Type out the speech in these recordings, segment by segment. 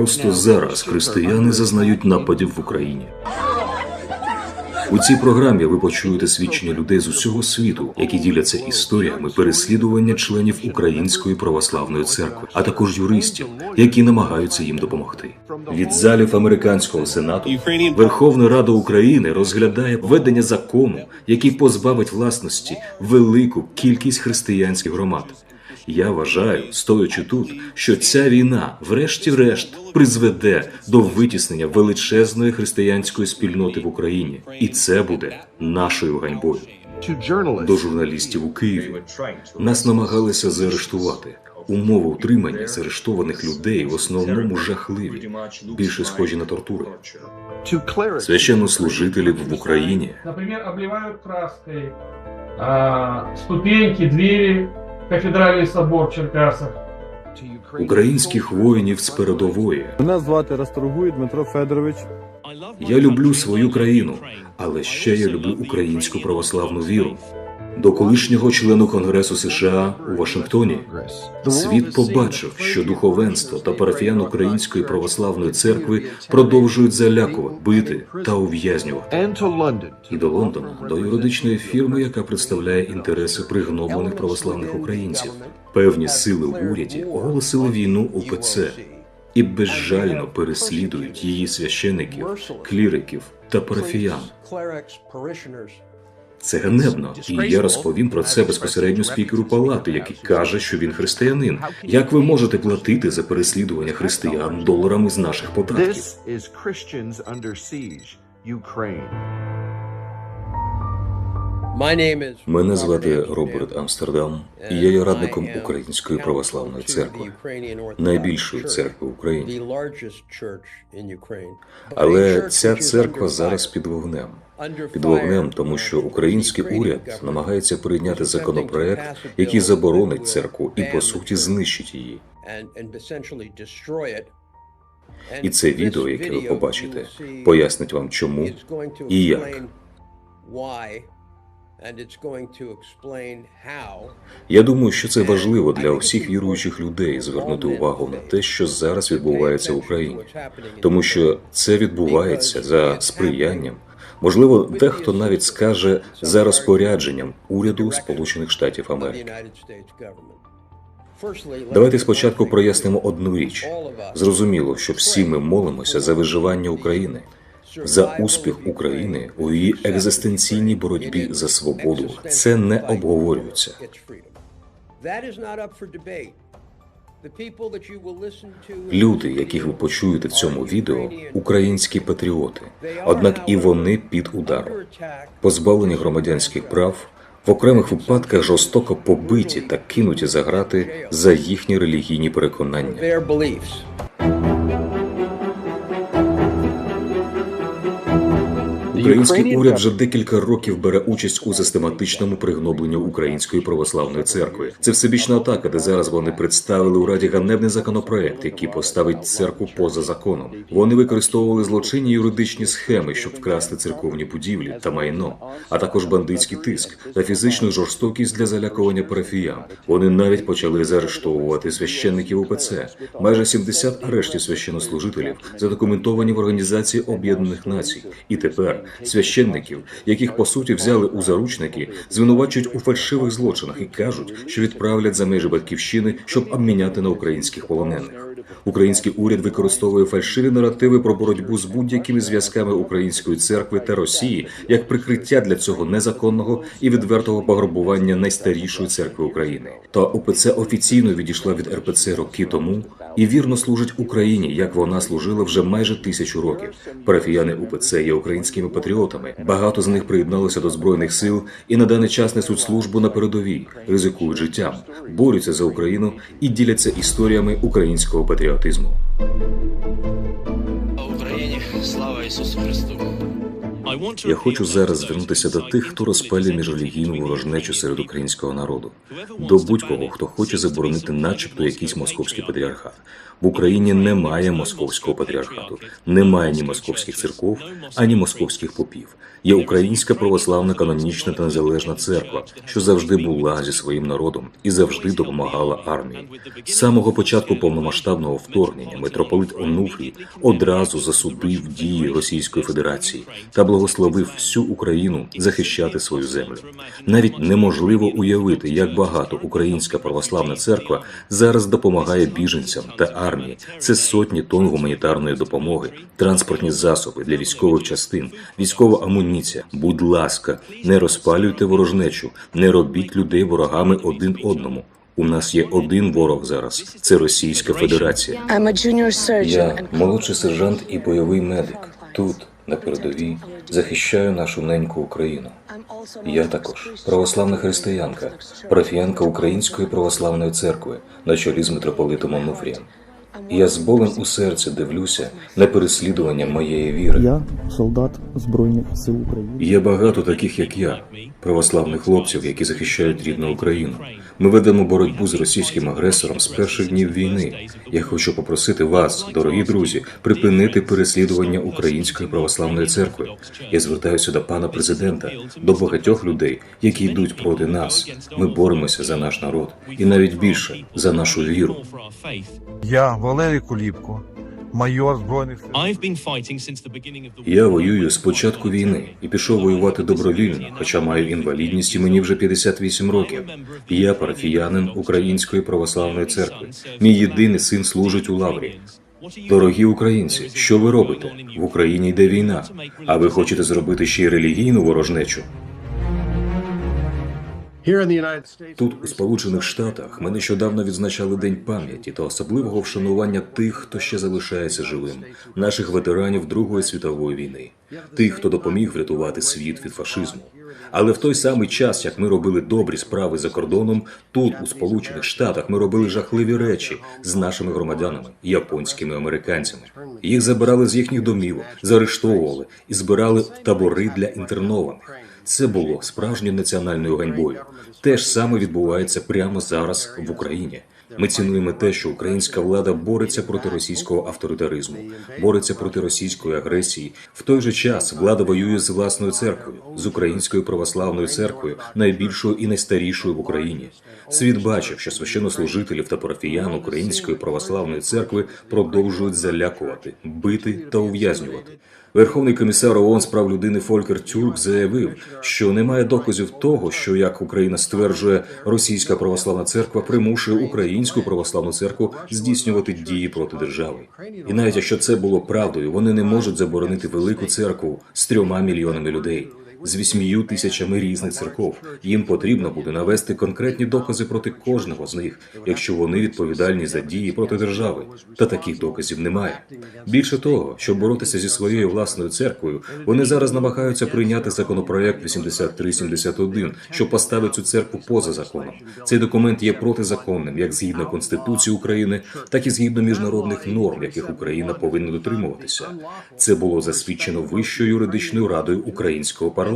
Просто зараз християни зазнають нападів в Україні. У цій програмі ви почуєте свідчення людей з усього світу, які діляться історіями переслідування членів Української православної церкви, а також юристів, які намагаються їм допомогти. Від залів американського сенату Верховна Рада України розглядає введення закону, який позбавить власності велику кількість християнських громад. Я вважаю, стоячи тут, що ця війна, врешті-решт, призведе до витіснення величезної християнської спільноти в Україні, і це буде нашою ганьбою. До журналістів у Києві нас намагалися заарештувати. Умови утримання заарештованих людей в основному жахливі, більше схожі на тортури. Священнослужителів в Україні Например, обливают краской а, ступеньки, двери, кафедральный собор в Черкасах. українських воїнів з передової. Мене звати Расторгує Дмитро Федорович. Я люблю свою країну, але ще я люблю українську православну віру. До колишнього члену Конгресу США у Вашингтоні світ побачив, що духовенство та парафіян Української православної церкви продовжують залякувати, бити та ув'язнювати. І до Лондона, до юридичної фірми, яка представляє інтереси пригноблених православних українців. Певні сили в уряді оголосили війну УПЦ і безжально переслідують її священиків, кліриків та парафіян. Це ганебно, і я розповім про це безпосередньо спікеру палати, який каже, що він християнин. Як ви можете платити за переслідування християн доларами з наших податків? Мене звати Роберт Амстердам, і я є радником Української православної церкви, найбільшої церкви в Україні. Але ця церква зараз під вогнем. Під вогнем, тому що український уряд намагається прийняти законопроект, який заборонить церкву і по суті знищить її. І це відео, яке ви побачите, пояснить вам чому і як. Я думаю, що це важливо для усіх віруючих людей звернути увагу на те, що зараз відбувається в Україні, тому що це відбувається за сприянням. Можливо, дехто навіть скаже за розпорядженням уряду Сполучених Штатів Америки. Давайте спочатку прояснимо одну річ. Зрозуміло, що всі ми молимося за виживання України, за успіх України у її екзистенційній боротьбі за свободу. Це не обговорюється. Люди, яких ви почуєте в цьому відео, українські патріоти. Однак і вони під ударом, позбавлені громадянських прав, в окремих випадках жорстоко побиті та кинуті за грати за їхні релігійні переконання. Український уряд вже декілька років бере участь у систематичному пригнобленні української православної церкви. Це всебічна атака, де зараз вони представили у раді ганебний законопроект, який поставить церкву поза законом. Вони використовували злочинні юридичні схеми, щоб вкрасти церковні будівлі та майно, а також бандитський тиск та фізичну жорстокість для залякування парафіян. Вони навіть почали заарештовувати священників УПЦ. Майже 70 арештів священнослужителів задокументовані в Організації Об'єднаних Націй. І тепер священників, яких по суті взяли у заручники, звинувачують у фальшивих злочинах і кажуть, що відправлять за межі батьківщини, щоб обміняти на українських полонених. Український уряд використовує фальшиві наративи про боротьбу з будь-якими зв'язками української церкви та Росії як прикриття для цього незаконного і відвертого пограбування найстарішої церкви України. Та УПЦ офіційно відійшла від РПЦ роки тому і вірно служить Україні, як вона служила вже майже тисячу років. Парафіяни УПЦ є українськими патріотами. Багато з них приєдналися до збройних сил і на даний час несуть службу на передовій, ризикують життям, борються за Україну і діляться історіями українського патріотизму. Україні слава Ісусу Христу. Я хочу зараз звернутися до тих, хто розпалює міжрелігійну ворожнечу серед українського народу, до будь-кого, хто хоче заборонити, начебто, якийсь московський патріархат. В Україні немає московського патріархату, немає ні московських церков, ані московських попів. Є українська православна канонічна та незалежна церква, що завжди була зі своїм народом і завжди допомагала армії. З самого початку повномасштабного вторгнення митрополит Онуфрій одразу засудив дії Російської Федерації та благословив всю Україну захищати свою землю. Навіть неможливо уявити, як багато українська православна церква зараз допомагає біженцям та армії. Це сотні тонн гуманітарної допомоги, транспортні засоби для військових частин, військова амуніція. Будь ласка, не розпалюйте ворожнечу, не робіть людей ворогами один одному. У нас є один ворог зараз це Російська Федерація. Я молодший сержант і бойовий медик. Тут, на передовій, захищаю нашу неньку Україну. Я також православна християнка, парафіянка Української православної церкви на чолі з митрополитом Онуфрієм. І Я з болем у серці дивлюся на переслідування моєї віри. Я солдат Збройних сил України. Є багато таких, як я, православних хлопців, які захищають рідну Україну. Ми ведемо боротьбу з російським агресором з перших днів війни. Я хочу попросити вас, дорогі друзі, припинити переслідування Української православної церкви. Я звертаюся до пана президента, до багатьох людей, які йдуть проти нас. Ми боремося за наш народ і навіть більше за нашу віру. Я Валерій Кулібко, майор Збройних сил. I've been fighting since the beginning of the Я воюю з початку війни і пішов воювати добровільно, хоча маю інвалідність і мені вже 58 років. Я парафіянин Української православної церкви. Мій єдиний син служить у лаврі. Дорогі українці, що ви робите? В Україні йде війна. А ви хочете зробити ще й релігійну ворожнечу? Тут, у Сполучених Штатах, ми нещодавно відзначали День пам'яті та особливого вшанування тих, хто ще залишається живим, наших ветеранів Другої світової війни, тих, хто допоміг врятувати світ від фашизму. Але в той самий час, як ми робили добрі справи за кордоном, тут, у Сполучених Штатах, ми робили жахливі речі з нашими громадянами, японськими американцями. Їх забирали з їхніх домівок, заарештовували і збирали в табори для інтернованих. Це було справжньою національною ганьбою. Те ж саме відбувається прямо зараз в Україні. Ми цінуємо те, що українська влада бореться проти російського авторитаризму, бореться проти російської агресії. В той же час влада воює з власною церквою, з українською православною церквою, найбільшою і найстарішою в Україні. Світ бачив, що священнослужителів та парафіян Української православної церкви продовжують залякувати, бити та ув'язнювати. Верховний комісар ООН з прав людини Фолькер Тюрк заявив, що немає доказів того, що як Україна стверджує, російська православна церква примушує українську православну церкву здійснювати дії проти держави. І навіть якщо це було правдою, вони не можуть заборонити велику церкву з трьома мільйонами людей. З вісьмію тисячами різних церков їм потрібно буде навести конкретні докази проти кожного з них, якщо вони відповідальні за дії проти держави. Та таких доказів немає. Більше того, щоб боротися зі своєю власною церквою, вони зараз намагаються прийняти законопроект 8371, що поставить цю церкву поза законом. Цей документ є протизаконним, як згідно конституції України, так і згідно міжнародних норм, яких Україна повинна дотримуватися. Це було засвідчено Вищою юридичною радою українського парламенту.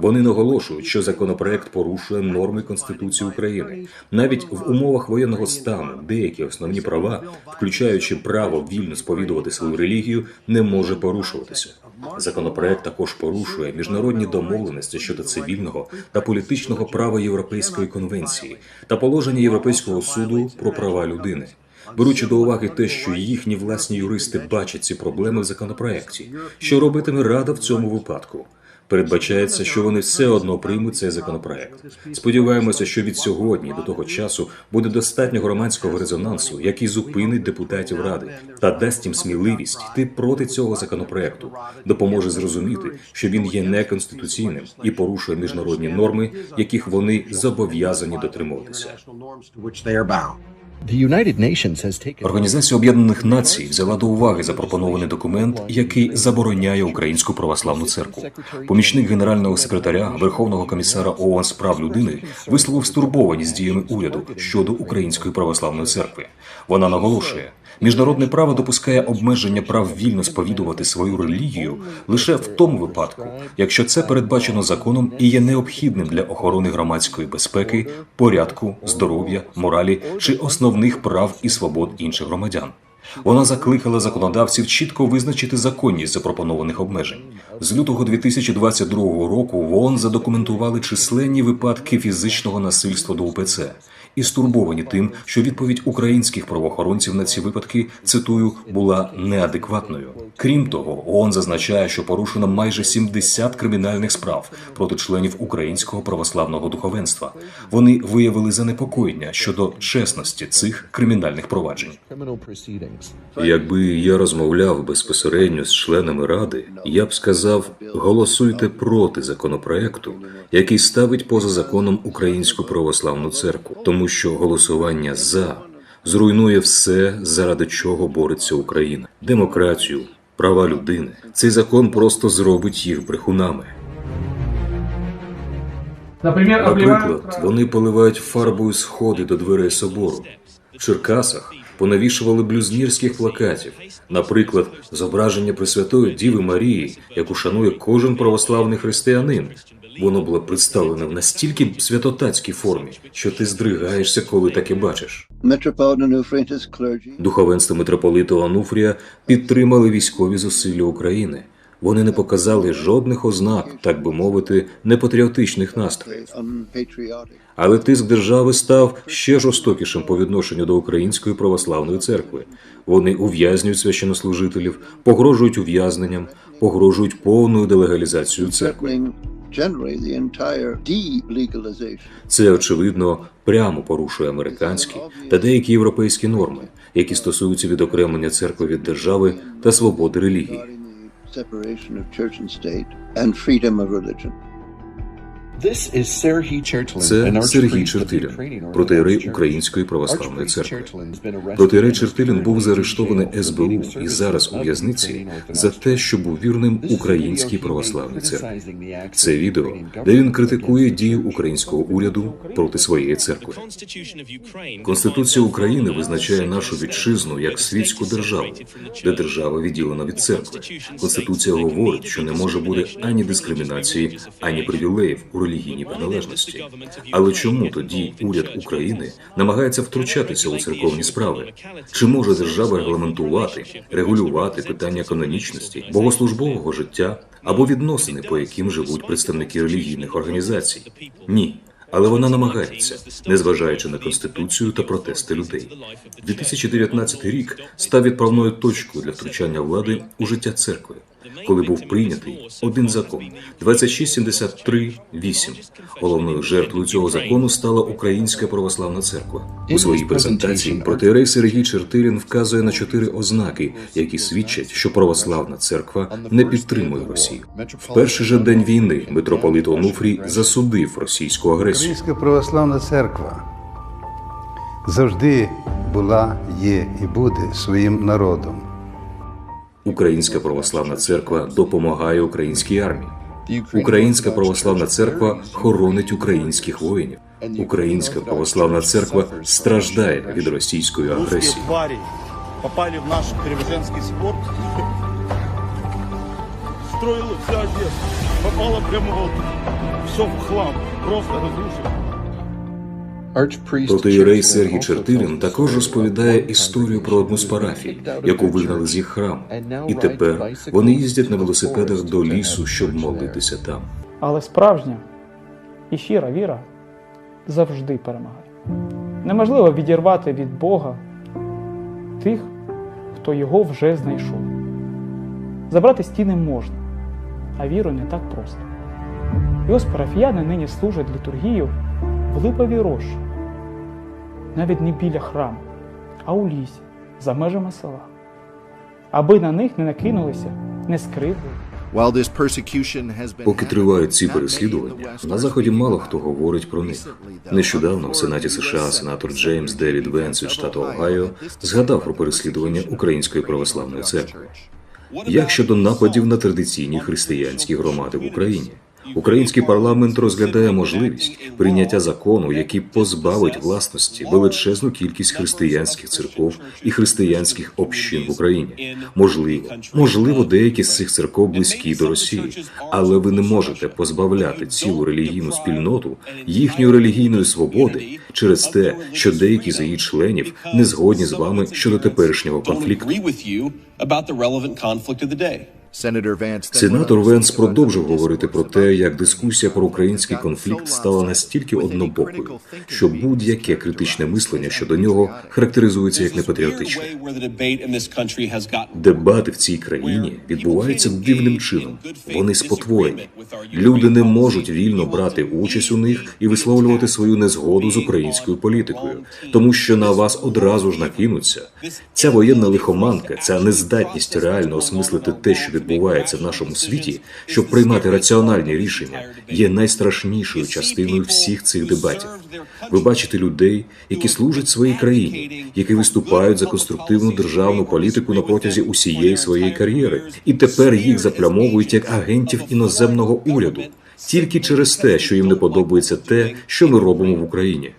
Вони наголошують, що законопроект порушує норми Конституції України. Навіть в умовах воєнного стану деякі основні права, включаючи право вільно сповідувати свою релігію, не може порушуватися. Законопроект також порушує міжнародні домовленості щодо цивільного та політичного права Європейської конвенції та положення Європейського суду про права людини. Беручи до уваги те, що їхні власні юристи бачать ці проблеми в законопроекті, що робитиме Рада в цьому випадку? Передбачається, що вони все одно приймуть цей законопроект. Сподіваємося, що від сьогодні до того часу буде достатньо громадського резонансу, який зупинить депутатів ради та дасть їм сміливість йти проти цього законопроекту, допоможе зрозуміти, що він є неконституційним і порушує міжнародні норми, яких вони зобов'язані дотримуватися. Організація Об'єднаних Націй взяла до уваги запропонований документ, який забороняє Українську православну церкву. Помічник генерального секретаря Верховного комісара ООН з прав людини висловив стурбованість діями уряду щодо Української православної церкви. Вона наголошує. Міжнародне право допускає обмеження прав вільно сповідувати свою релігію лише в тому випадку, якщо це передбачено законом і є необхідним для охорони громадської безпеки, порядку, здоров'я, моралі чи основних прав і свобод інших громадян. Вона закликала законодавців чітко визначити законність запропонованих обмежень. З лютого 2022 року в ООН задокументували численні випадки фізичного насильства до УПЦ і стурбовані тим, що відповідь українських правоохоронців на ці випадки цитую була неадекватною. Крім того, ООН зазначає, що порушено майже 70 кримінальних справ проти членів українського православного духовенства. Вони виявили занепокоєння щодо чесності цих кримінальних проваджень. Якби я розмовляв безпосередньо з членами ради, я б сказав: голосуйте проти законопроекту, який ставить поза законом Українську православну церкву, тому що голосування за зруйнує все, заради чого бореться Україна: демократію, права людини. Цей закон просто зробить їх брехунами. Наприклад, вони поливають фарбою сходи до дверей собору. В Черкасах понавішували блюзнірських плакатів, наприклад, зображення Пресвятої Діви Марії, яку шанує кожен православний християнин. Воно було представлене в настільки святотацькій формі, що ти здригаєшся, коли таке бачиш. Духовенство митрополита Ануфрія підтримали військові зусилля України. Вони не показали жодних ознак, так би мовити, непатріотичних настроїв. Але тиск держави став ще жорстокішим по відношенню до Української православної церкви. Вони ув'язнюють священнослужителів, погрожують ув'язненням, погрожують повною делегалізацією церкви. Це очевидно прямо порушує американські та деякі європейські норми, які стосуються відокремлення церкви від держави та свободи релігії. Separation of church and state and freedom of religion. Це Сергій Чертилін, протиєрей Української православної церкви. And Чертилін був заарештований СБУ і зараз у в'язниці за те, що був вірним Українській православній церкві. Це відео, де він критикує дію українського уряду проти своєї церкви. Конституція України визначає нашу вітчизну як світську державу, де держава відділена від церкви. Конституція говорить, що не може бути ані дискримінації, ані привілеїв у релігійній приналежності. Але чому тоді уряд України намагається втручатися у церковні справи? Чи може держава регламентувати, регулювати питання канонічності, богослужбового життя або відносини, по яким живуть представники релігійних організацій? Ні. Але вона намагається, незважаючи на конституцію та протести людей. 2019 рік став відправною точкою для втручання влади у життя церкви, коли був прийнятий один закон 2673-8. Головною жертвою цього закону стала Українська православна церква. У своїй презентації протиерей Сергій Чертилін вказує на чотири ознаки, які свідчать, що православна церква не підтримує Росію. В перший же день війни митрополит Онуфрій засудив російську агресію. Українська православна церква завжди була, є і буде своїм народом. Українська православна церква допомагає українській армії. Українська православна церква хоронить українських воїнів. Українська православна церква страждає від російської агресії. попали в наш Перевезенский спорт. Строили всю Одессу. Попало прямо все в хлам. Просто разрушили. Протиєрей Chertlin Сергій Чертилін також розповідає історію про одну з парафій, яку вигнали з їх храму. І тепер вони їздять на велосипедах до лісу, щоб молитися там. Але справжня і щира віра завжди перемагає. Неможливо відірвати від Бога тих, хто його вже знайшов. Забрати стіни можна, а віру не так просто. І ось парафіяни нині служать літургію в липовій рощі, навіть не біля храму, а у лісі, за межами села, аби на них не накинулися, не скривдили. While this persecution has been Поки тривають ці переслідування, на заході мало хто говорить про них. Нещодавно в Сенаті США сенатор Джеймс Девід Венс від штату Огайо згадав про переслідування Української православної церкви. Як щодо нападів на традиційні християнські громади в Україні? Український парламент розглядає можливість прийняття закону, який позбавить власності величезну кількість християнських церков і християнських общин в Україні. Можливо, можливо, деякі з цих церков близькі до Росії, але ви не можете позбавляти цілу релігійну спільноту їхньої релігійної свободи через те, що деякі з її членів не згодні з вами щодо теперішнього конфлікту. Сенатор Венс продовжив говорити про те, як дискусія про український конфлікт стала настільки однобокою, що будь-яке критичне мислення щодо нього характеризується як непатріотичне. Дебати в цій країні відбуваються дивним чином. Вони спотворені. Люди не можуть вільно брати участь у них і висловлювати свою незгоду з українською політикою, тому що на вас одразу ж накинуться. Ця воєнна лихоманка, ця нездатність реально осмислити те, що відбувається в нашому світі, щоб приймати раціональні рішення, є найстрашнішою частиною всіх цих дебатів. Ви бачите людей, які служать своїй країні, які виступають за конструктивну державну політику на протязі усієї своєї кар'єри, і тепер їх заплямовують як агентів іноземного уряду тільки через те, що їм не подобається те, що ми робимо в Україні.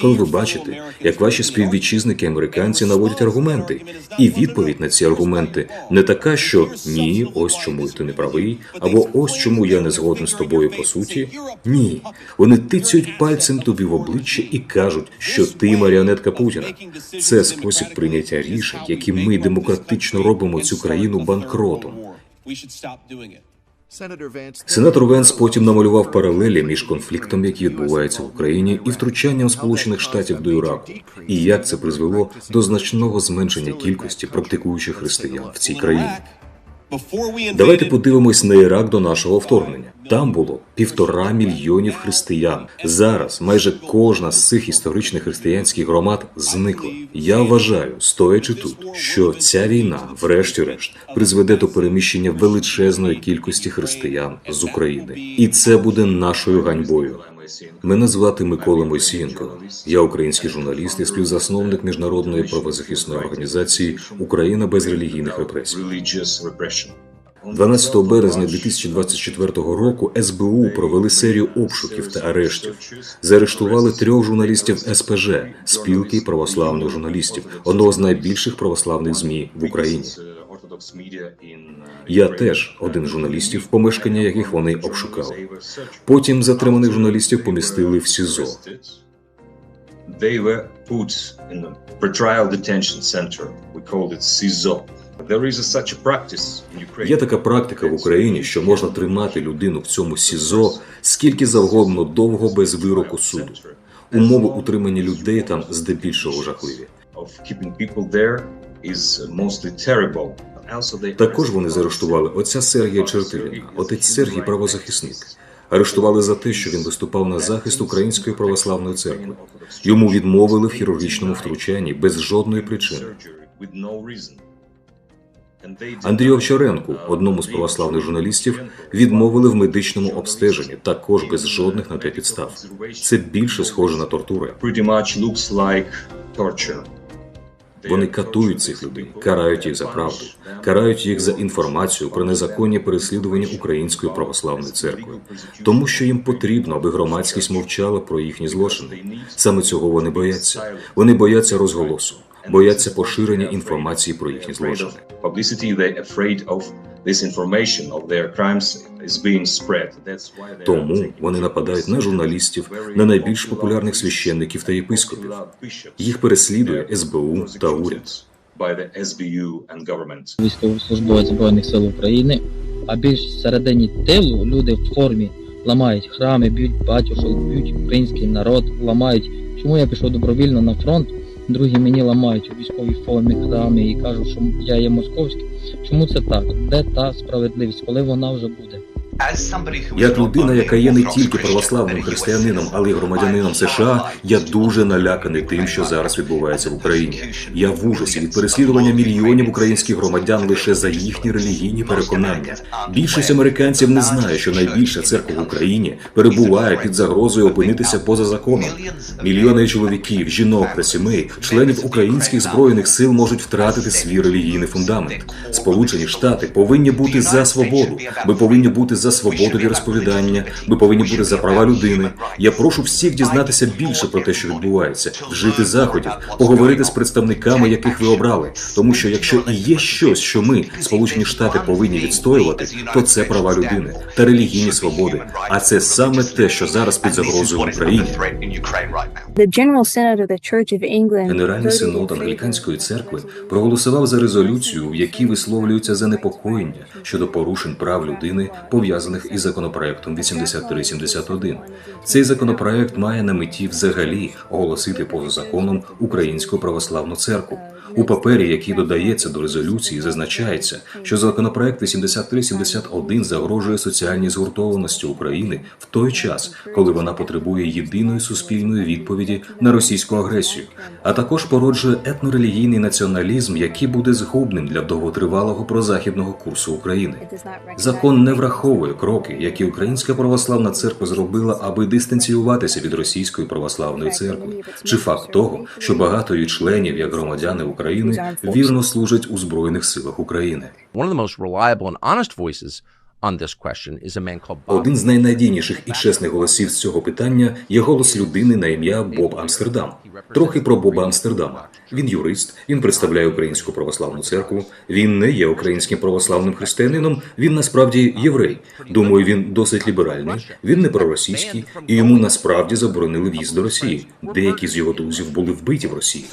Коли ви бачите, як ваші співвітчизники американці наводять аргументи, і відповідь на ці аргументи не така, що ні, ось чому ти не правий, або ось чому я не згоден з тобою по суті. Ні, вони тицюють пальцем тобі в обличчя і кажуть, що ти маріонетка Путіна. Це спосіб прийняття рішень, які ми демократично робимо цю країну банкротом. Сенатор Венс потім намалював паралелі між конфліктом, який відбувається в Україні, і втручанням Сполучених Штатів до Іраку, і як це призвело до значного зменшення кількості практикуючих християн в цій країні. Давайте подивимось на Ірак до нашого вторгнення. Там було півтора мільйонів християн. Зараз майже кожна з цих історичних християнських громад зникла. Я вважаю, стоячи тут, що ця війна, врешті-решт, призведе до переміщення величезної кількості християн з України, і це буде нашою ганьбою. Мене звати Микола Мойсієнко. Я український журналіст і співзасновник міжнародної правозахисної організації Україна без релігійних репресій. 12 березня 2024 року СБУ провели серію обшуків та арештів. Заарештували трьох журналістів СПЖ спілки православних журналістів, одного з найбільших православних змі в Україні. Я теж один з журналістів, помешкання яких вони обшукали. Потім затриманих журналістів помістили в СІЗО. They were put in a pretrial detention center. We called it CISO. Є така практика в Україні, що можна тримати людину в цьому СІЗО скільки завгодно довго без вироку суду. Умови утримання людей там здебільшого жахливі. Також вони заарештували отця Сергія Чертиліна. Отець Сергій правозахисник. Арештували за те, що він виступав на захист Української православної церкви. Йому відмовили в хірургічному втручанні без жодної причини. Андрію not, Овчаренку, одному з православних журналістів, відмовили в медичному обстеженні, також без жодних на те підстав. Це більше схоже на тортури. Вони катують цих людей, карають їх за правду, карають їх за інформацію про незаконні переслідування Української православної церкви, тому що їм потрібно, аби громадськість мовчала про їхні злочини. Саме цього вони бояться. Вони бояться розголосу, бояться поширення інформації про їхні злочини. Тому вони нападають на журналістів, на найбільш популярних священників та єпископів. Їх переслідує СБУ та уряд. військовослужбовець Збройних сил України, а більш всередині тилу люди в формі ламають храми, б'ють батюшок, б'ють український народ, ламають. Чому я пішов добровільно на фронт? Другі мені ламають у військовій формі храми і кажуть, що я є московський. Чому це так? Де та справедливість, коли вона вже буде? Як людина, яка є не тільки православним християнином, але й громадянином США, я дуже наляканий тим, що зараз відбувається в Україні. Я в ужасі від переслідування мільйонів українських громадян лише за їхні релігійні переконання. Більшість американців не знає, що найбільша церква в Україні перебуває під загрозою опинитися поза законом. Мільйони чоловіків, жінок та сімей, членів українських збройних сил можуть втратити свій релігійний фундамент. Сполучені Штати повинні бути за свободу. Ми повинні бути за свободу віросповідання. Ми повинні бути за права людини. Я прошу всіх дізнатися більше про те, що відбувається, вжити заходів, поговорити з представниками, яких ви обрали. Тому що якщо і є щось, що ми, Сполучені Штати, повинні відстоювати, то це права людини та релігійні свободи. А це саме те, що зараз під загрозою в Україні. Генеральний синод англіканської церкви проголосував за резолюцію, в якій висловлюється занепокоєння щодо порушень прав людини, пов'язаних із законопроектом 8371. Цей законопроект має на меті взагалі оголосити поза законом Українську православну церкву. У папері, який додається до резолюції, зазначається, що законопроект 8371 загрожує соціальній згуртованості України в той час, коли вона потребує єдиної суспільної відповіді на російську агресію, а також породжує етнорелігійний націоналізм, який буде згубним для довготривалого прозахідного курсу України. Закон не враховує кроки, які Українська православна церква зробила, аби дистанціюватися від російської православної церкви, чи факт того, що багато її членів, як громадяни України, вірно служать у збройних силах України. Один з найнадійніших і чесних голосів з цього питання є голос людини на ім'я Боб Амстердам. Трохи про Боба Амстердама. Він юрист, він представляє українську православну церкву. Він не є українським православним християнином. Він насправді єврей. Думаю, він досить ліберальний. Він не проросійський, і йому насправді заборонили в'їзд до Росії. Деякі з його друзів були вбиті в Росії.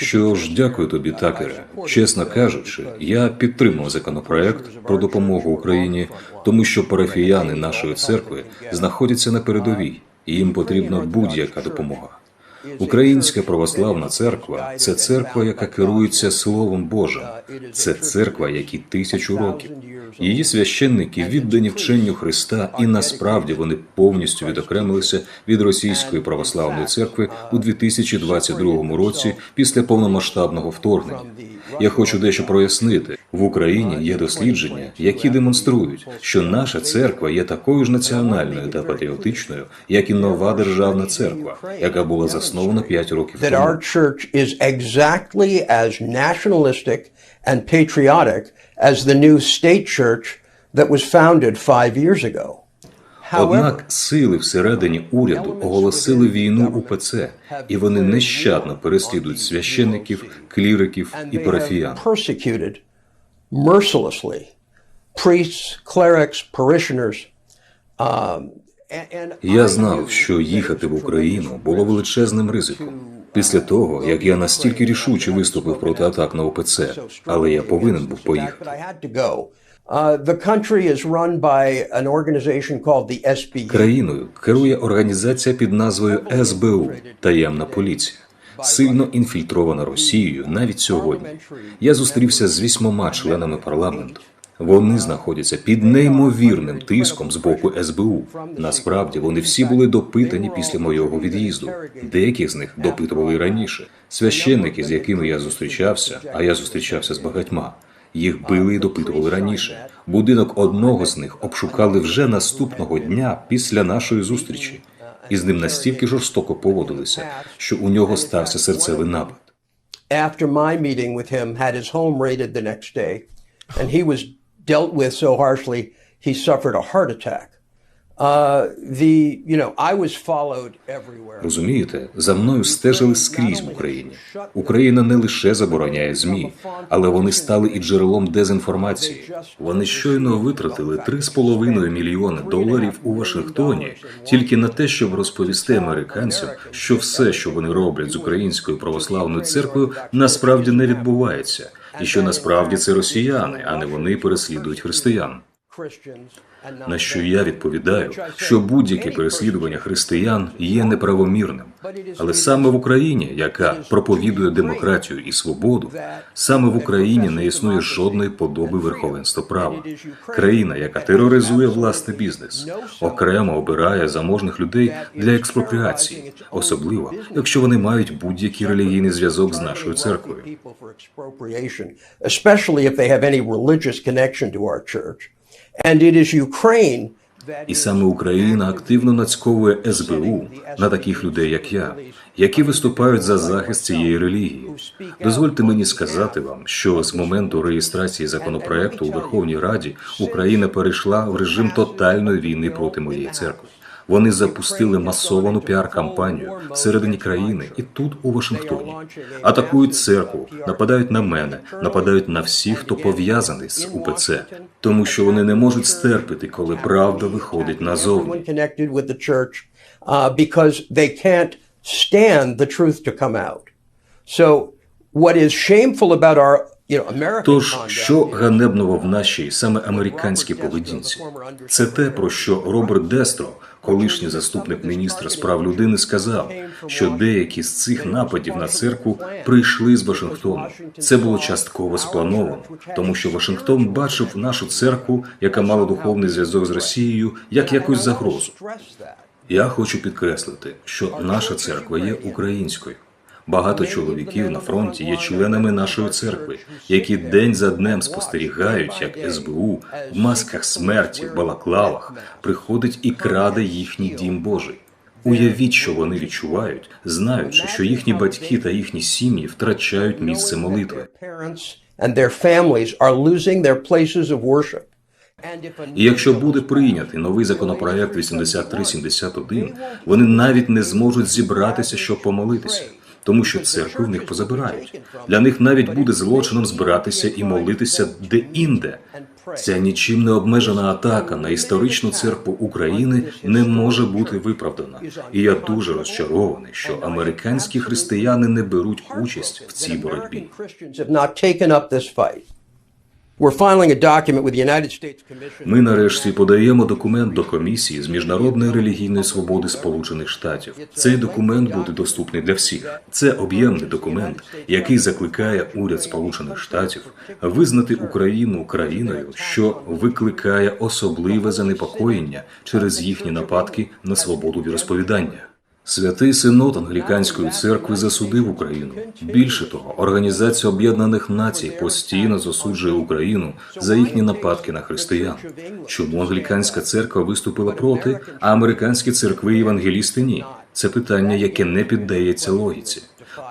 Що ж, дякую тобі, Такере. Чесно кажучи, я підтримав законопроект про допомогу Україні, тому що парафіяни нашої церкви знаходяться на передовій, і їм потрібна будь-яка допомога. Українська православна церква це церква, яка керується Словом Божим. Це церква, якій тисячу років. Її священники віддані вченню Христа, і насправді вони повністю відокремилися від російської православної церкви у 2022 році після повномасштабного вторгнення. Я хочу дещо прояснити: в Україні є дослідження, які демонструють, що наша церква є такою ж національною та патріотичною, як і нова державна церква, яка була заснована 5 років that тому. our church is exactly as nationalistic and patriotic as the new state church that was founded five years ago. Однак сили всередині уряду оголосили війну УПЦ, і вони нещадно переслідують священників, кліриків і парафіян. mercilessly priests, clerics, parishioners. Um, and, and Я знав, що їхати в Україну було величезним ризиком. Після того, як я настільки рішуче виступив проти атак на ОПЦ, але я повинен був поїхати. Країною керує організація під назвою СБУ таємна поліція. Сильно інфільтрована Росією навіть сьогодні. Я зустрівся з вісьмома членами парламенту. Вони знаходяться під неймовірним тиском з боку СБУ. Насправді вони всі були допитані після моєго від'їзду. Деяких з них допитували раніше. Священники, з якими я зустрічався, а я зустрічався з багатьма. Їх били і допитували раніше. Будинок одного з них обшукали вже наступного дня після нашої зустрічі, і з ним настільки жорстоко поводилися, що у нього стався серцевий напад. after my meeting with him, had his home raided the next day, and he was dealt with so harshly he suffered a heart attack. Uh. Розумієте, за мною стежили скрізь в Україні. Україна не лише забороняє змі, але вони стали і джерелом дезінформації. Вони щойно витратили 3,5 мільйони доларів у Вашингтоні тільки на те, щоб розповісти американцям, що все, що вони роблять з українською православною церквою, насправді не відбувається, і що насправді це росіяни, а не вони переслідують християн. На що я відповідаю, що будь-яке переслідування християн є неправомірним. Але саме в Україні, яка проповідує демократію і свободу, саме в Україні не існує жодної подоби верховенства права. Країна, яка тероризує власний бізнес, окремо обирає заможних людей для експропріації, особливо якщо вони мають будь-який релігійний зв'язок з нашою церквою. especially if they have any religious connection to our church. І саме Україна активно нацьковує СБУ на таких людей, як я, які виступають за захист цієї релігії. Дозвольте мені сказати вам, що з моменту реєстрації законопроекту у Верховній Раді Україна перейшла в режим тотальної війни проти моєї церкви. Вони запустили масовану піар-кампанію всередині країни і тут, у Вашингтоні. Атакують церкву, нападають на мене, нападають на всіх, хто пов'язаний з УПЦ, тому що вони не можуть стерпити, коли правда виходить назовні. uh, Тож, що ганебного в нашій саме американській поведінці, це те, про що Роберт Дестро, колишній заступник міністра справ людини, сказав, що деякі з цих нападів на церкву прийшли з Вашингтону. Це було частково сплановано, тому що Вашингтон бачив нашу церкву, яка мала духовний зв'язок з Росією, як якусь загрозу. Я хочу підкреслити, що наша церква є українською. Багато чоловіків на фронті є членами нашої церкви, які день за днем спостерігають, як СБУ в масках смерті, в балаклавах приходить і краде їхній дім Божий. Уявіть, що вони відчувають, знаючи, що їхні батьки та їхні сім'ї втрачають місце молитви. І якщо буде прийнятий новий законопроект 8371, вони навіть не зможуть зібратися, щоб помолитися, тому що церкви в них позабирають. Для них навіть буде злочином збиратися і молитися де-інде. Ця нічим не обмежена атака на історичну церкву України не може бути виправдана. І я дуже розчарований, що американські християни не беруть участь в цій боротьбі. Ми нарешті подаємо документ до комісії з міжнародної релігійної свободи Сполучених Штатів. Цей документ буде доступний для всіх. Це об'ємний документ, який закликає уряд Сполучених Штатів визнати Україну країною, що викликає особливе занепокоєння через їхні нападки на свободу віросповідання. Святий Синод Англіканської церкви засудив Україну. Більше того, Організація Об'єднаних Націй постійно засуджує Україну за їхні нападки на християн. Чому англіканська церква виступила проти, а американські церкви і євангелісти ні? Це питання, яке не піддається логіці.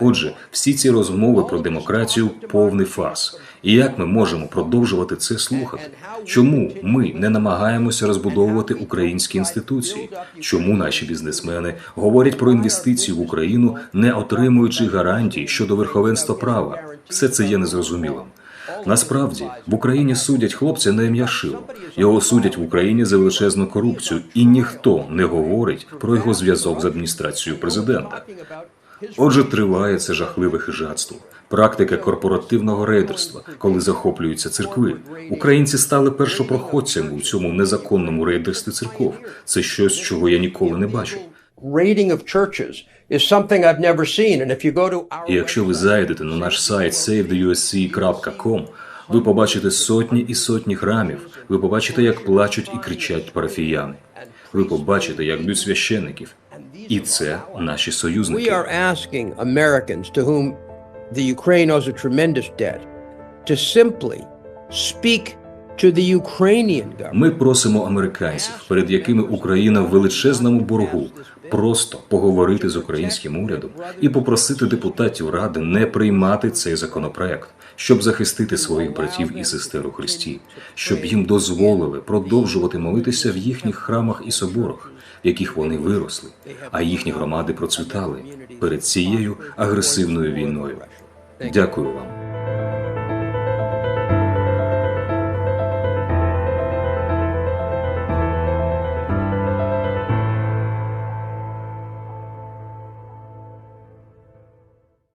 Отже, всі ці розмови про демократію повний фарс. І як ми можемо продовжувати це слухати? Чому ми не намагаємося розбудовувати українські інституції? Чому наші бізнесмени говорять про інвестиції в Україну, не отримуючи гарантій щодо верховенства права? Все це є незрозумілим. Насправді в Україні судять хлопця на ім'я Шило. Його судять в Україні за величезну корупцію, і ніхто не говорить про його зв'язок з адміністрацією президента. Отже, триває це жахливе хижацтво, практика корпоративного рейдерства, коли захоплюються церкви. Українці стали першопроходцями у цьому незаконному рейдерстві церков. Це щось, чого я ніколи не бачив. І якщо ви зайдете на наш сайт savetheusc.com, ви побачите сотні і сотні храмів. Ви побачите, як плачуть і кричать парафіяни. Ви побачите, як б'ють священиків. І це наші союзники. the Ukraine owes a tremendous debt to simply speak to the Ukrainian government. Ми просимо американців, перед якими Україна в величезному боргу, просто поговорити з українським урядом і попросити депутатів ради не приймати цей законопроект, щоб захистити своїх братів і сестер у Христі, щоб їм дозволили продовжувати молитися в їхніх храмах і соборах, в яких вони виросли, а їхні громади процвітали перед цією агресивною війною. Дякую вам.